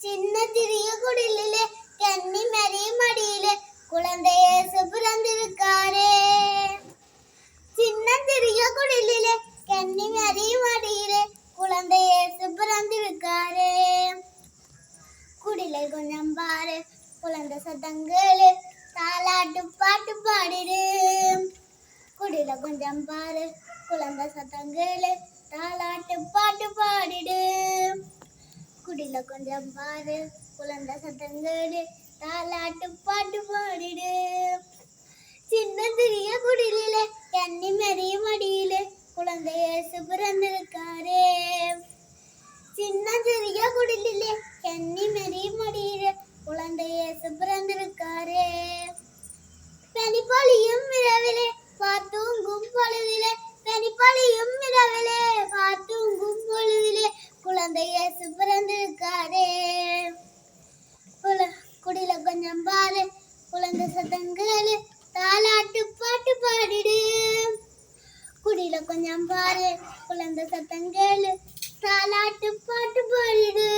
சின்ன திரிய குடிலே கண்ணி மரிய மடியிலே குழந்தையேசு பிறந்திருக்காரே. சின்ன திரிய குடிலே கண்ணி மரிய மடியிலே குழந்தையேசு பிறந்திருக்காரே. குடிலை கொஞ்சம் பாரு குழந்தை சத்தங்கள் தாலாட்டு பாட்டு பாடிடு. குடில கொஞ்சம் பாரு குழந்தை சத்தங்கள் தாலாட்டு பாட்டு பாடிடு. குடில கொஞ்சம் பாரு. குழந்தை சத்தங்கடு தாலாட்டு பாட்டு பாடிடு. சின்ன சிறிய குடிலில தண்ணி மறிய மடியில குழந்தை இயேசு பிறந்திருக்காரே. சின்ன சிறிய குடிலில தண்ணி மறிய மடியில குழந்தை இயேசு பிறந்திருக்காரே. பனிப்பொழியும் இரவிலே பார்த்தூங்கும் பொழுதில் குழந்தை இயேசு பிறந்திருக்காரே குல- குடில கொஞ்சம் பாரு. குழந்தை சத்தங்களு தாலாட்டு பாட்டு பாடிடு. குடில கொஞ்சம் பாரு. குழந்தை சத்தங்களு தாலாட்டு பாட்டு பாடிடு.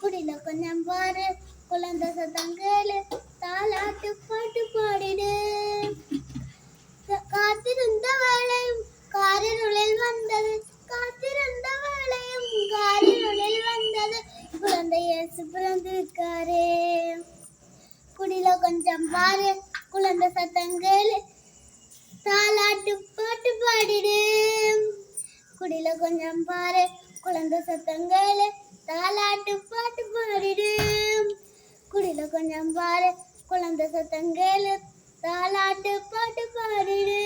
குடில கொஞ்சம் பாரு. குழந்தை சத்தங்களு தாலாட்டு இயேசு பிறந்திருக்காரே குடில கொஞ்சம் பாரு குழந்தை சத்தங்கள். தாலாட்டு பாட்டு பாடிடு. குடில கொஞ்சம் பாரு குழந்தை சத்தங்கள். தாலாட்டு பாட்டு பாடிடு. குடில கொஞ்சம் பாரு குழந்தை சத்தங்கள். தாலாட்டு பாட்டு பாடிடு.